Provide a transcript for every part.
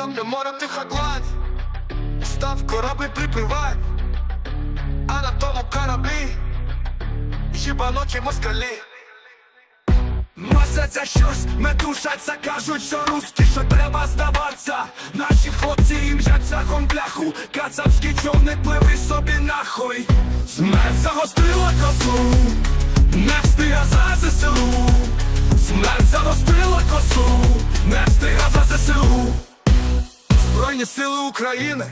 там, де море тиха гладь Став корабль припливать А на тому кораблі Їбаночі москалі Носяться щось, метушаться, кажуть, що русські, що треба здаватися. Наші хлопці ім'яться гомбляху, кацапські човни пливи собі нахуй. Смерть загострила косу, не встига за ЗСУ. Смерть загострила косу, не встига за ЗСУ. Збройні сили України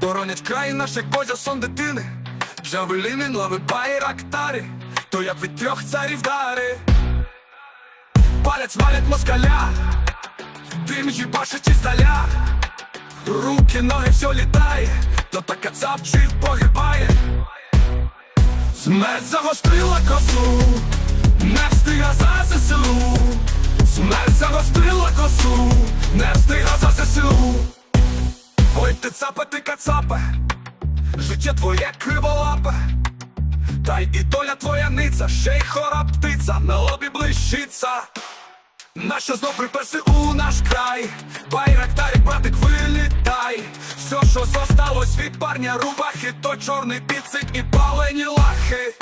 боронять край наш, як Бозя сон дитини. Джавеліни, лави байрактари, то як від трьох царів дари. Палець валять москаля, дим їбашить із таля. Руки, ноги, все літає, то та кацапчик погибає. Смерть загострила косу, не встига за ЗСУ. Смерть загострила косу, кацапа, життя твоє криволапе, та й і доля твоя ниця, ще й хора птиця, на лобі блищиться. Нащо знов приперси у наш край? Байрактарик, братик, вилітай. Все, що зосталось від парня рубахи, то чорний піцик і палені лахи.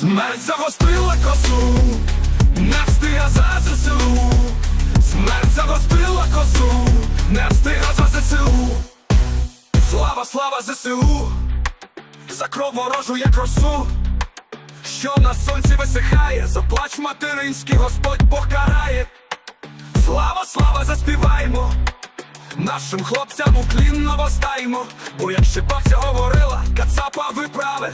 Смерть загострила косу, Слава, слава ЗСУ, за кров ворожу як росу, що на сонці висихає, заплач материнський, Господь Бог карає. Слава, слава, заспіваємо, нашим хлопцям уклінно воздаймо, бо як бабця говорила, кацапа могила.